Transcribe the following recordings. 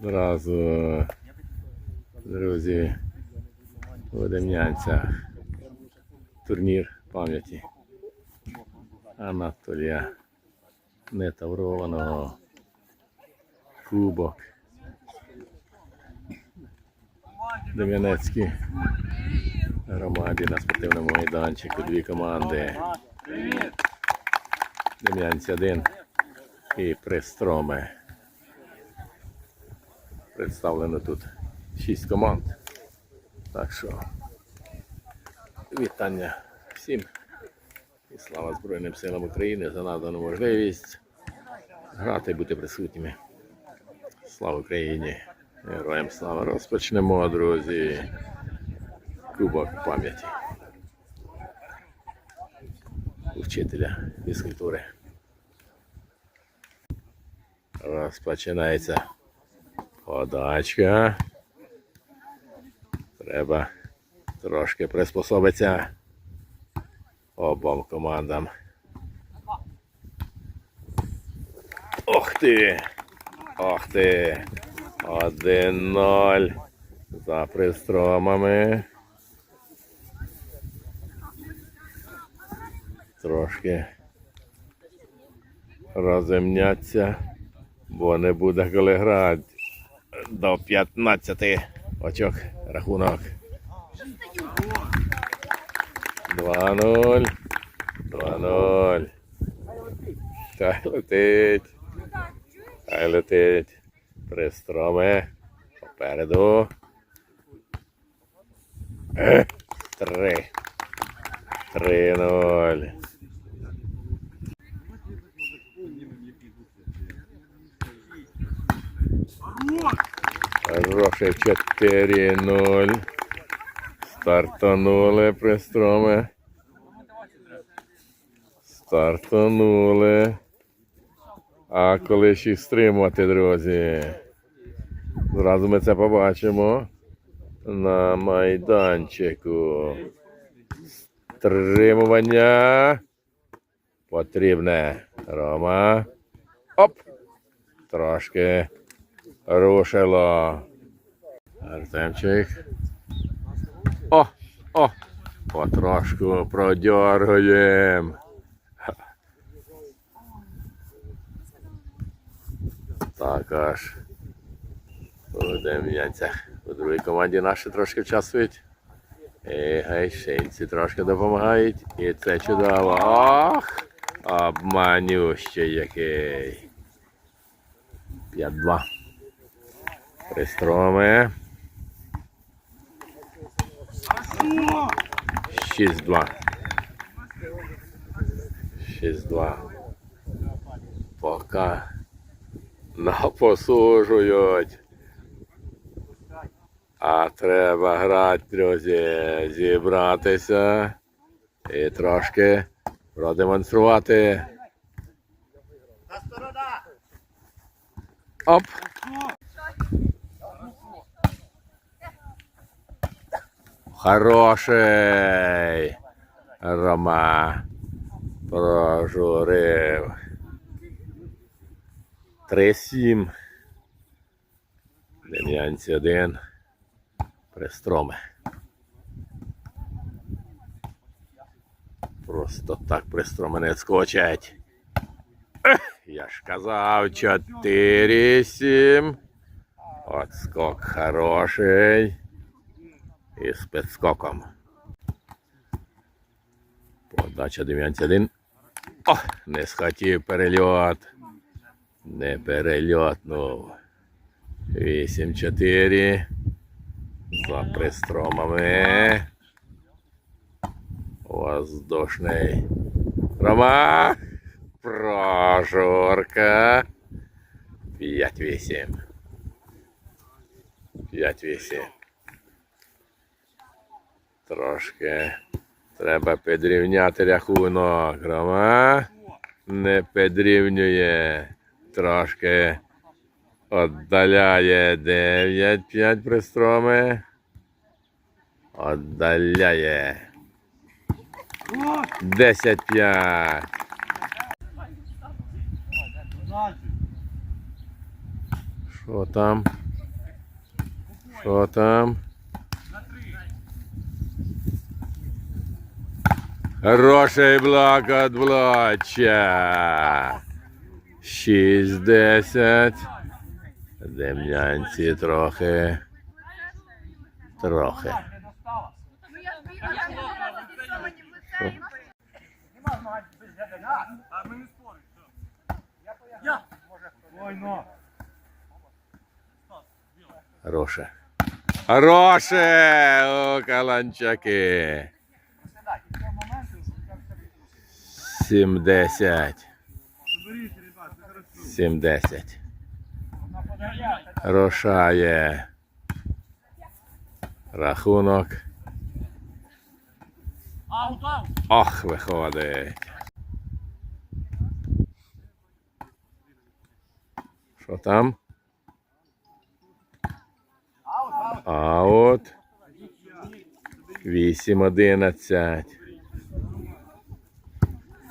Зразу, друзі, у Дем'янцях турнір пам'яті Анатолія Нетаврованого Кубок. Дем'янецькій громаді на спортивному майданчику дві команди. Дем'янці 1 і Пристроми. Представлено тут 6 команд. Так що вітання всім і слава Збройним силам України за надану можливість грати і бути присутніми. Слава Україні! Героям слава! Розпочнемо, друзі. Кубок пам'яті. Учителя фізкультури. Розпочинається подачка. Треба трошки приспособитися обом командам. Ох ти! Ох ти! 1-0 за пристромами. Трошки розімняться, бо не буде коли грати до 15 очок рахунок. 2-0. 2-0. Та летить. Та летить. Пристроми. Попереду. Е, Три. 3-0. Хороший 4-0. Стартанули пристроми. Стартанули. А коли ж їх стримувати, друзі? Зразу ми це побачимо на майданчику. Стримування потрібне. Рома. Оп! Трошки рушило. Артемчик. О! О! Потрошку продьоргуємо. Також у Дем'янцях. У другій команді наші трошки вчаствують. І гайшинці трошки допомагають. І це чудово. Ох! Обманющий який. 5-2. Пристроми. 6-2. 6-2. Пока напосужують. А треба грати, друзі, зібратися і трошки продемонструвати. Оп! Хороший Рома прожурив. 3-7. Дем'янці 1. Пристроми. Просто так пристроми не скочать. Я ж казав 4-7. Отскок хороший. І з підскоком. Подача 9-1. О, не схотів перельот. Не перельотнув. 8-4. За пристромами. Воздушний. Рома. Прожорка. 5-8. 5-8. Трошки треба підрівняти рахунок. Рома не підрівнює. Трошки віддаляє 9-5 пристроми. Віддаляє. 10-5. Що там? Що там? Хороший блок від Блоча. 6-10. Дем'янці трохи. Трохи. Хороше. Хороше! О, каланчаки. 70. 70. Рушає. Рахунок. Ох, виходить. Що там? Аут. 8-11.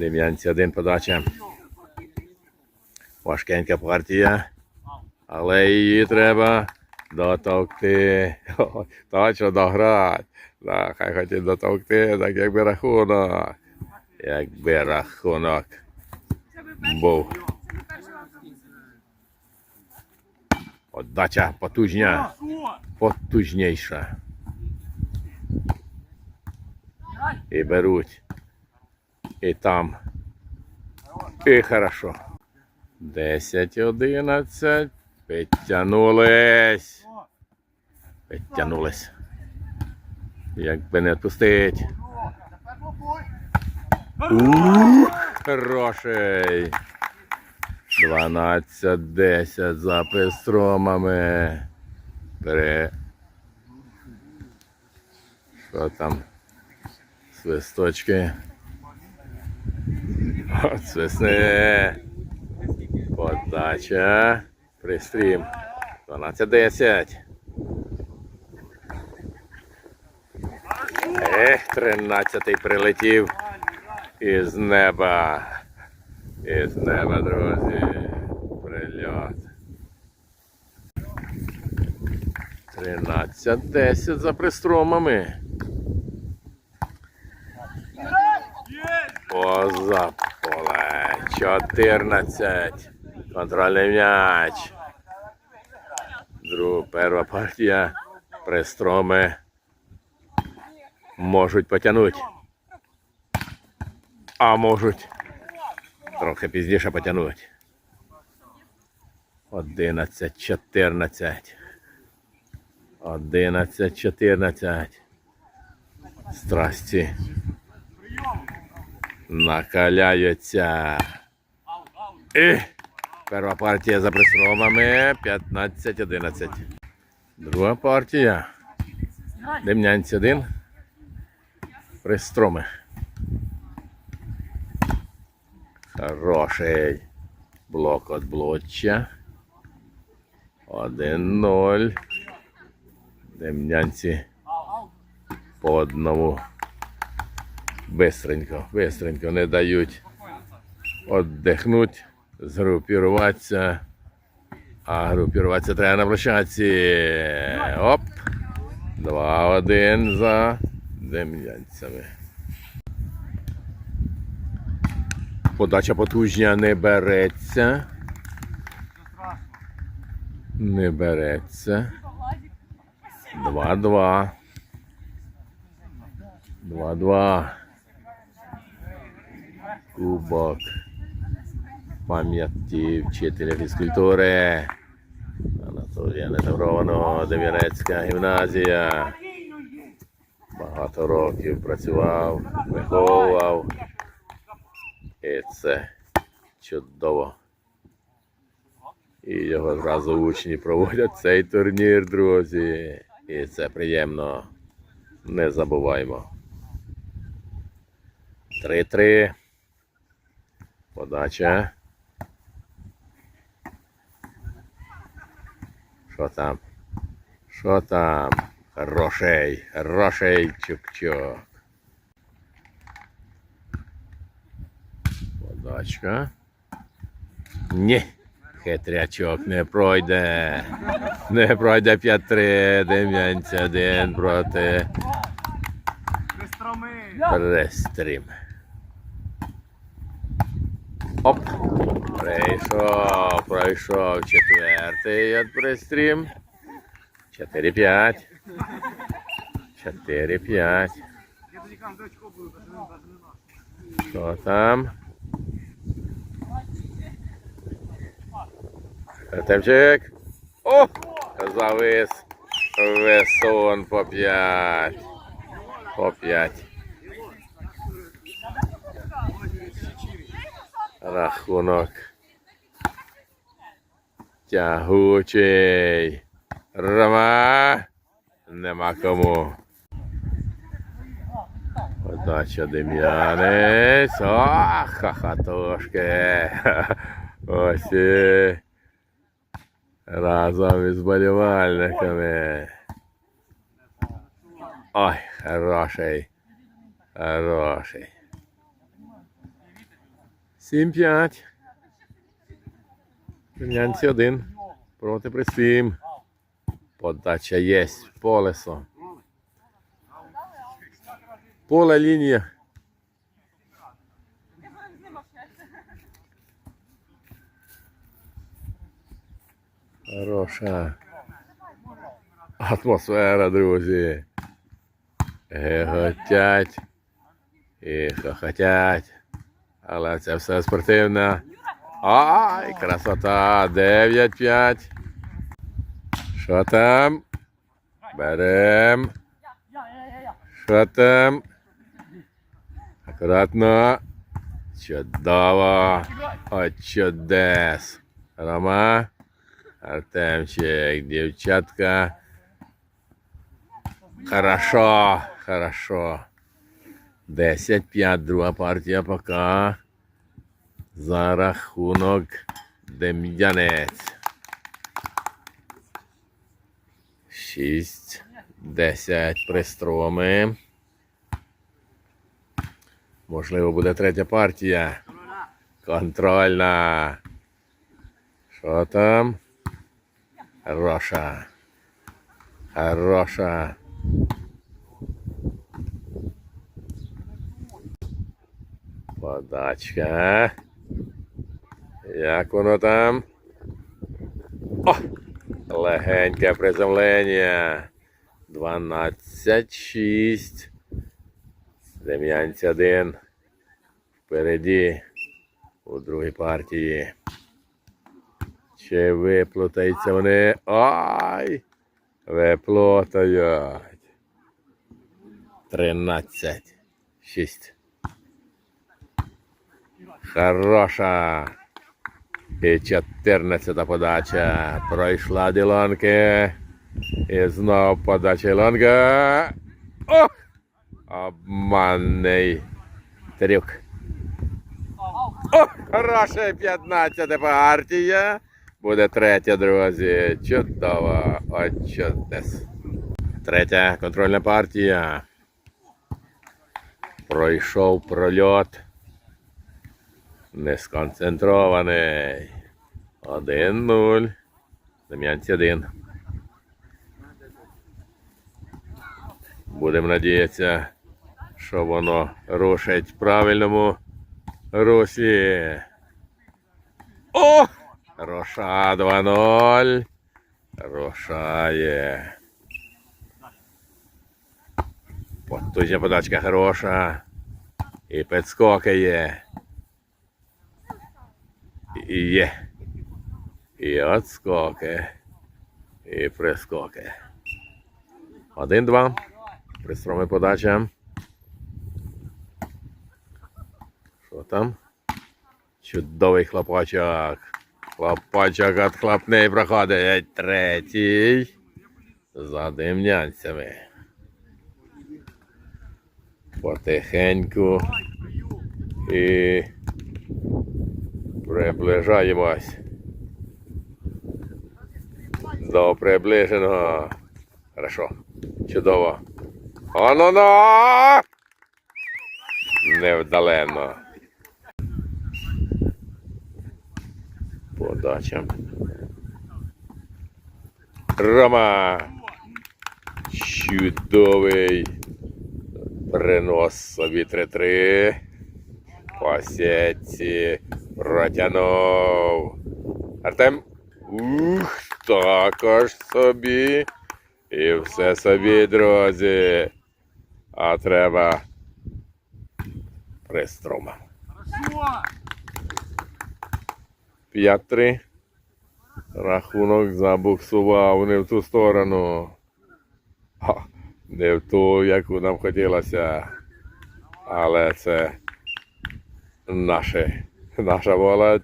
Дем'янці один подача. Важкенька партія. Але її треба дотовкти. О, Точно дограти. Да, хай хотів дотовкти, так якби рахунок. Якби рахунок був. Отдача потужня, потужніша. І беруть. І там. І хорошо. 10, 11. Підтягнулись. Підтягнулись. Якби не відпустить. Хороший. 12-10 за пестромами. Пере. Що там? Свисточки. От свисне. Подача. Пристрім. 12-10. Ех, 13-й прилетів із неба. Із неба, друзі. Прильот. 13-10 за пристромами. Поза. 14. Контрольний м'яч. Друга перша партія. Пристроми можуть потягнути. А можуть трохи пізніше потягнути. 11, 14. 11, 14. Страсті накаляються. І перша партія за пристромами 15-11. Друга партія. Демнянці один. Пристроми. Хороший блок від блоча. 1-0. Демнянці по одному. Бистренько, бистренько не дають віддихнути, згрупіруватися. А групіруватися треба на площадці. Оп! 2-1 за дем'янцями. Подача потужня не береться. Не береться. 2-2. 2-2. Кубок. Пам'яті вчителя фізкультури. Анатолія Недаврованого, Дев'янецька гімназія. Багато років працював, виховував. І це чудово. І його зразу учні проводять цей турнір, друзі. І це приємно. Не забуваємо. 3-3. Подача. Що там? Що там? Хороший, хороший чук-чук. Подачка. Ні. Хитрячок не пройде. Не пройде 5-3. Дем'янці один проти. Престрім. Оп. Прийшов, пройшов четвертий від Престрім. 4-5. 4-5. Я тоді кажу, де очко не навіть не. Що там? Артемчик. О! Завис. Весон по 5. По 5. Рахунок. Тягучий. Рома. Нема кому. Подача Дем'янець. Ах, хахатошки. Ось і разом із болівальниками. Ой, хороший. Хороший. 7-5. Дем'янці один. Проти присім. Подача є. Полесо. Поле лінія. Хороша. Атмосфера, друзі. Геготять. І хохотять. Але це все спортивне. Ай, красота. 9-5. Що там? Берем. Що там? Акуратно. Чудово. От чудес. Рома. Артемчик, дівчатка. Хорошо, хорошо. 10-5, друга партія пока. За рахунок Дем'янець. 6, 10 пристроми. Можливо, буде третя партія. Контрольна. Що там? Хороша. Хороша. Подачка. Як воно там? О! Легеньке приземлення. 12-6. Дем'янці один. Впереді. У другій партії. Чи виплутаються вони? Ай! Виплутають. 13. 6. Хороша. І 14 подача. Пройшла Ділонки. І знов подача Ілонка. О! Обманний трюк. О, хороша 15 партія. Буде третя, друзі. Чудово. От. Третя контрольна партія. Пройшов прольот. Не сконцентрований. 1-0. Дем'янці 1. Будемо надіятися, що воно рушить в правильному русі. О! Роша 2-0. Рушає. Потужна подачка хороша. І підскоки є. Є. І отскоки. І прискоки. Один-два. Пристроми подача. Що там? Чудовий хлопочок. Хлопочок от хлопний проходить. Третій. За демнянцями. Потихеньку. І приближаємось до приближеного. Хорошо. Чудово. Оно-но! Невдалено. Подача. Рома. Чудовий. Принос собі 3-3. По. Протягнув. Артем. Ух, також собі. І все собі, друзі. А треба пристрома. Хорошо! 5-3. Рахунок забуксував не в ту сторону. Ха, Не в ту, яку нам хотілося. Але це наше, наша молодь.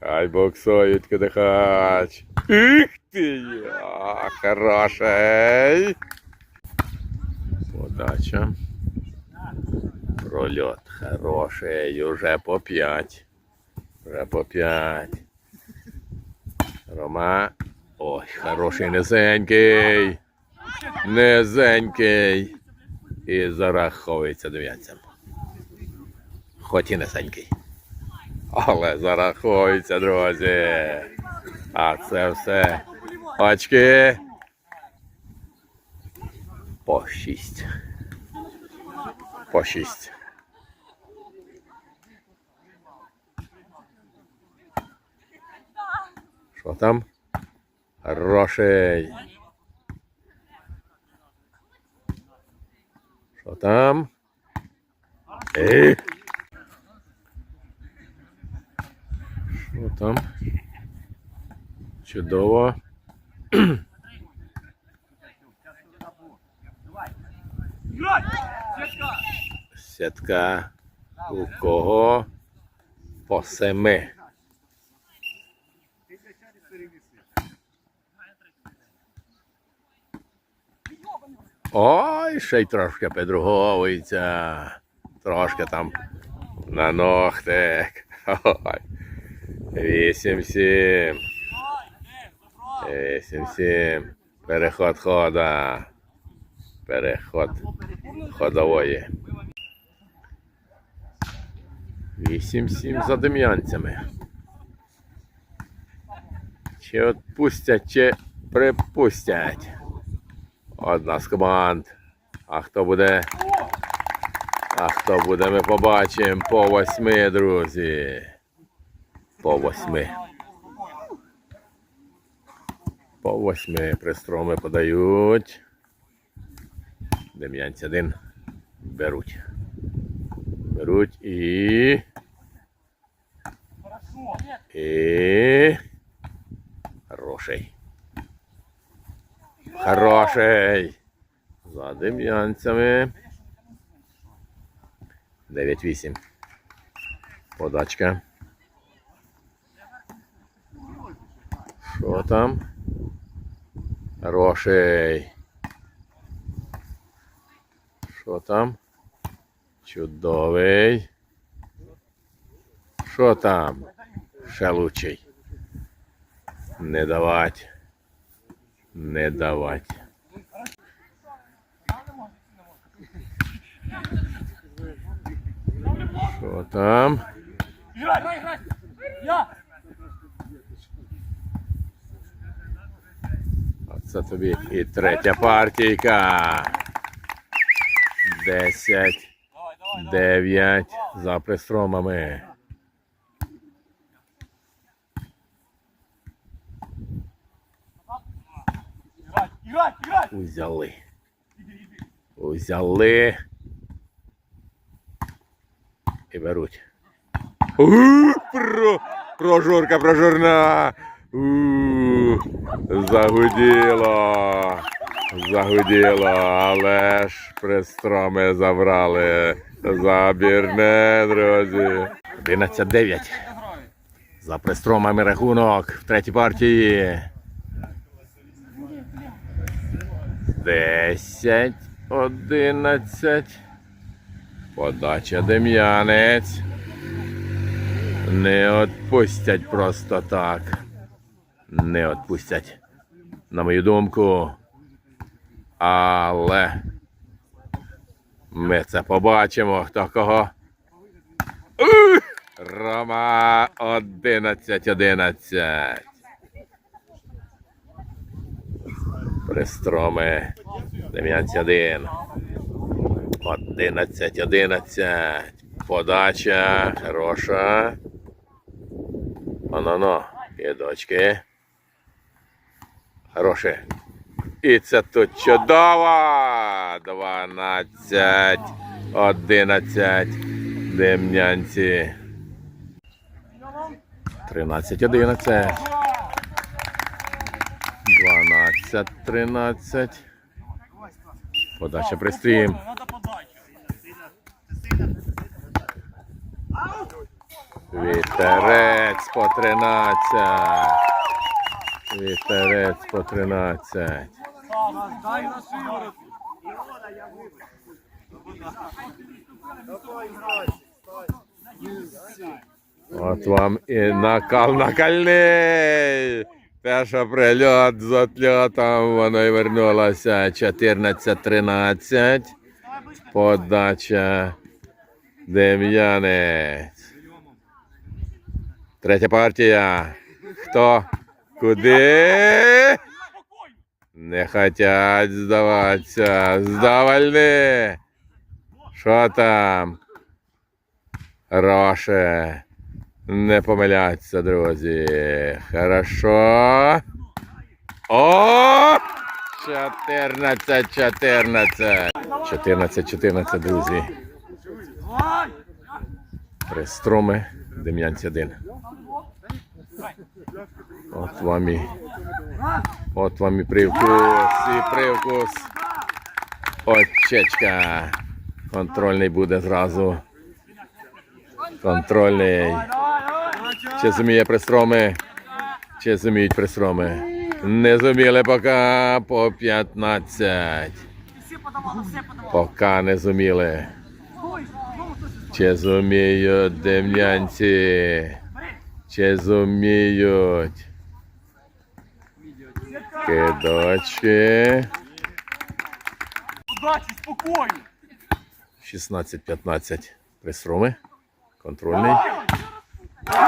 Хай боксують кидихач. Ух ти! А, хороший. Подача. Прольот хороший, уже по 5. Вже по 5. Рома. Ой, хороший низенький. Низенький. І зараховується дев'ятцям. Хоч і низенький. Але зараховується, друзі. А це все. Очки. По 6. По 6. Що там? Хороший. Що там? Ей! Що там? Чудово. Сітка у кого? По семи. Ой, ще й трошки підруговується. Трошки там на ногтик. Ой. Вісім сім. Вісім сім. Переход хода. Переход ходової. Вісім сім за дем'янцями. Чи відпустять, чи припустять. Одна з команд. А хто буде? А хто буде, ми побачимо по восьми, друзі. По восьми. По восьми пристроми подають. Дем'янці один. Беруть. Беруть і. І. Хороший. Хороший. За дем'янцями. 9-8. Подачка. Що там? Хороший. Що там? Чудовий. Що там? Ще лучший. Не давать. Не давать. Що там? Играй! Играй! Играй! Я! Оце тобі і третя партійка. Десять, Давай, давай, давай! дев'ять за пристромами. Узяли. Узяли. І беруть. У, про, прожорка, прожорна. У, загуділо. Загуділо, але ж пристроми забрали. Забірне, друзі. 11-9. За пристромами рахунок в третій партії. 10, 11. Подача Дем'янець. Не відпустять просто так. Не відпустять. На мою думку. Але ми це побачимо, хто кого. Рома 11-11. Пристроми Дем'янці 1. 11-11. Подача хороша. Оно-но. Кидочки. Хороше. І це тут чудово. 12, 11. Дем'янці. 13, 11. 12, 13. Подача пристрім. Вітерець по 13. Вітерець по 13. Дай на. От вам і накал накальний. Перша прильот з отльотом, воно і вернулося 14-13. Подача Дем'янець. Третя партія. Хто? Куди? Не хотять здаватися. Здавальни. Що там? Роше. Не помиляться, друзі. Хорошо. О! 14, 14. 14, 14, друзі. Давай! Пристроми. Дем'янці 1. От вам і. От вам і привкус, і привкус. Очечка. Контрольний буде зразу. Контрольний. Чи зуміє пристроми? Чи зуміють пристроми? Не зуміли поки по 15. Все подавало, все подавало. Поки не зуміли. Чи зуміють дем'янці? Чи зуміють? Кидочки. Удачі, спокійно! 16-15. Пристроми. Контрольний.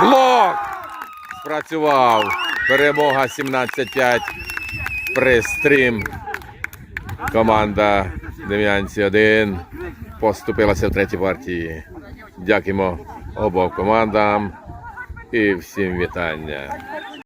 Блок! Спрацював. Перемога 17-5. Пристрім. Команда Дем'янці 1 поступилася в третій партії. Дякуємо обом командам і всім вітання.